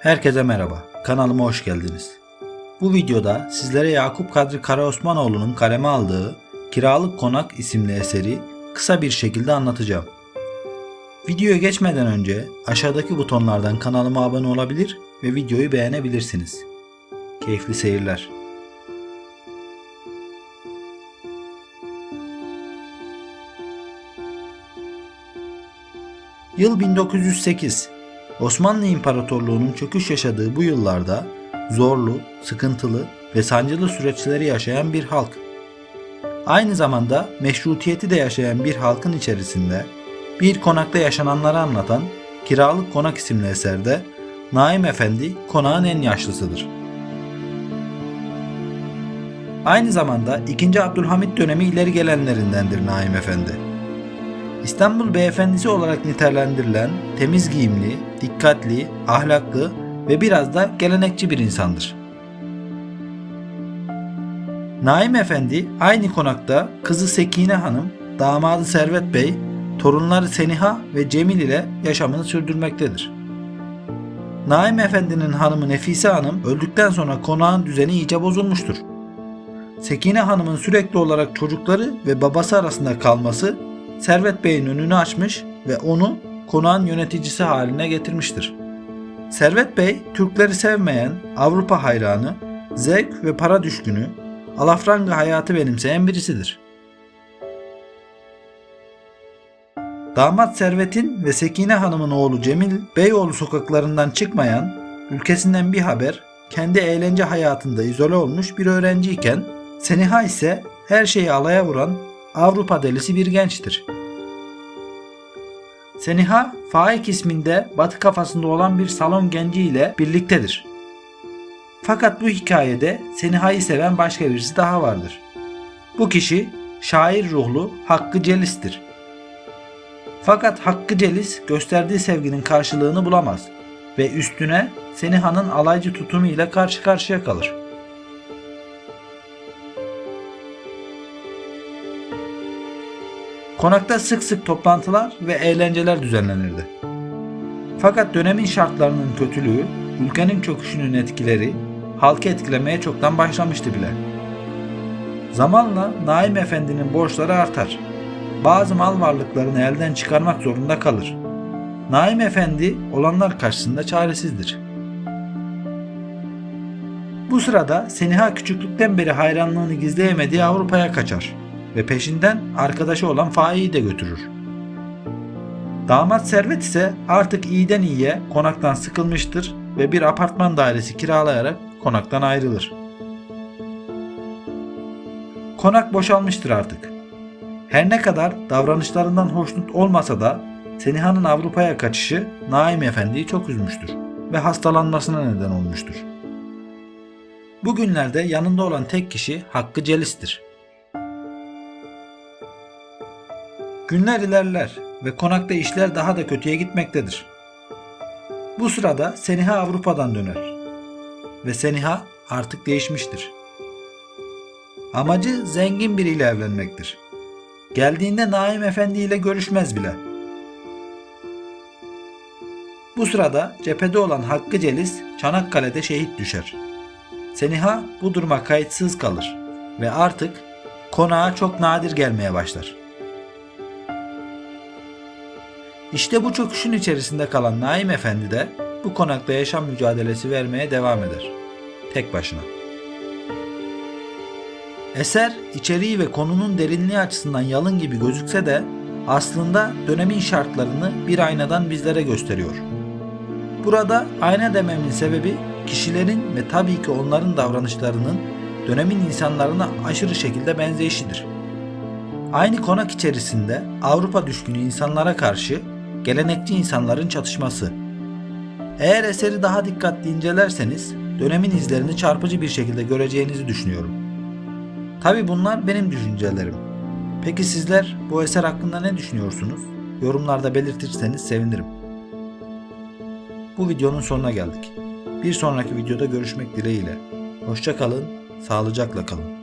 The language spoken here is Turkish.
Herkese merhaba, kanalıma hoş geldiniz. Bu videoda sizlere Yakup Kadri Karaosmanoğlu'nun kaleme aldığı Kiralık Konak isimli eseri kısa bir şekilde anlatacağım. Videoya geçmeden önce aşağıdaki butonlardan kanalıma abone olabilir ve videoyu beğenebilirsiniz. Keyifli seyirler. Yıl 1908. Osmanlı İmparatorluğu'nun çöküş yaşadığı bu yıllarda zorlu, sıkıntılı ve sancılı süreçleri yaşayan bir halk. Aynı zamanda meşrutiyeti de yaşayan bir halkın içerisinde bir konakta yaşananları anlatan Kiralık Konak isimli eserde Naim Efendi konağın en yaşlısıdır. Aynı zamanda 2. Abdülhamit dönemi ileri gelenlerindendir Naim Efendi. İstanbul beyefendisi olarak nitelendirilen temiz giyimli, dikkatli, ahlaklı ve biraz da gelenekçi bir insandır. Naim Efendi aynı konakta kızı Sekine Hanım, damadı Servet Bey, torunları Seniha ve Cemil ile yaşamını sürdürmektedir. Naim Efendi'nin hanımı Nefise Hanım öldükten sonra konağın düzeni iyice bozulmuştur. Sekine Hanım'ın sürekli olarak çocukları ve babası arasında kalması Servet Bey'in önünü açmış ve onu konağın yöneticisi haline getirmiştir. Servet Bey, Türkleri sevmeyen, Avrupa hayranı, zevk ve para düşkünü, alafranga hayatı benimseyen birisidir. Damat Servet'in ve Sekine Hanım'ın oğlu Cemil, Beyoğlu sokaklarından çıkmayan, ülkesinden bir haber, kendi eğlence hayatında izole olmuş bir öğrenciyken, Seniha ise her şeyi alaya vuran Avrupa delisi bir gençtir. Seniha, Faik isminde batı kafasında olan bir salon genci ile birliktedir. Fakat bu hikayede Seniha'yı seven başka birisi daha vardır. Bu kişi şair ruhlu Hakkı Celis'tir. Fakat Hakkı Celis gösterdiği sevginin karşılığını bulamaz ve üstüne Seniha'nın alaycı tutumu ile karşı karşıya kalır. Konakta sık sık toplantılar ve eğlenceler düzenlenirdi. Fakat dönemin şartlarının kötülüğü, ülkenin çöküşünün etkileri halkı etkilemeye çoktan başlamıştı bile. Zamanla Naim Efendi'nin borçları artar. Bazı mal varlıklarını elden çıkarmak zorunda kalır. Naim Efendi olanlar karşısında çaresizdir. Bu sırada Seniha küçüklükten beri hayranlığını gizleyemediği Avrupa'ya kaçar ve peşinden arkadaşı olan Faik'i de götürür. Damat Servet ise artık iyiden iyiye konaktan sıkılmıştır ve bir apartman dairesi kiralayarak konaktan ayrılır. Konak boşalmıştır artık. Her ne kadar davranışlarından hoşnut olmasa da Seniha'nın Avrupa'ya kaçışı Naim Efendi'yi çok üzmüştür ve hastalanmasına neden olmuştur. Bugünlerde yanında olan tek kişi Hakkı Celis'tir. Günler ilerler ve konakta işler daha da kötüye gitmektedir. Bu sırada Seniha Avrupa'dan döner ve Seniha artık değişmiştir. Amacı zengin biriyle evlenmektir. Geldiğinde Naim Efendi ile görüşmez bile. Bu sırada cephede olan Hakkı Celis Çanakkale'de şehit düşer. Seniha bu duruma kayıtsız kalır ve artık konağa çok nadir gelmeye başlar. İşte bu çöküşün içerisinde kalan Naim Efendi de bu konakta yaşam mücadelesi vermeye devam eder. Tek başına. Eser içeriği ve konunun derinliği açısından yalın gibi gözükse de aslında dönemin şartlarını bir aynadan bizlere gösteriyor. Burada ayna dememin sebebi kişilerin ve tabii ki onların davranışlarının dönemin insanlarına aşırı şekilde benzeyişidir. Aynı konak içerisinde Avrupa düşkünü insanlara karşı gelenekçi insanların çatışması. Eğer eseri daha dikkatli incelerseniz dönemin izlerini çarpıcı bir şekilde göreceğinizi düşünüyorum. Tabi bunlar benim düşüncelerim. Peki sizler bu eser hakkında ne düşünüyorsunuz? Yorumlarda belirtirseniz sevinirim. Bu videonun sonuna geldik. Bir sonraki videoda görüşmek dileğiyle. Hoşça kalın, sağlıcakla kalın.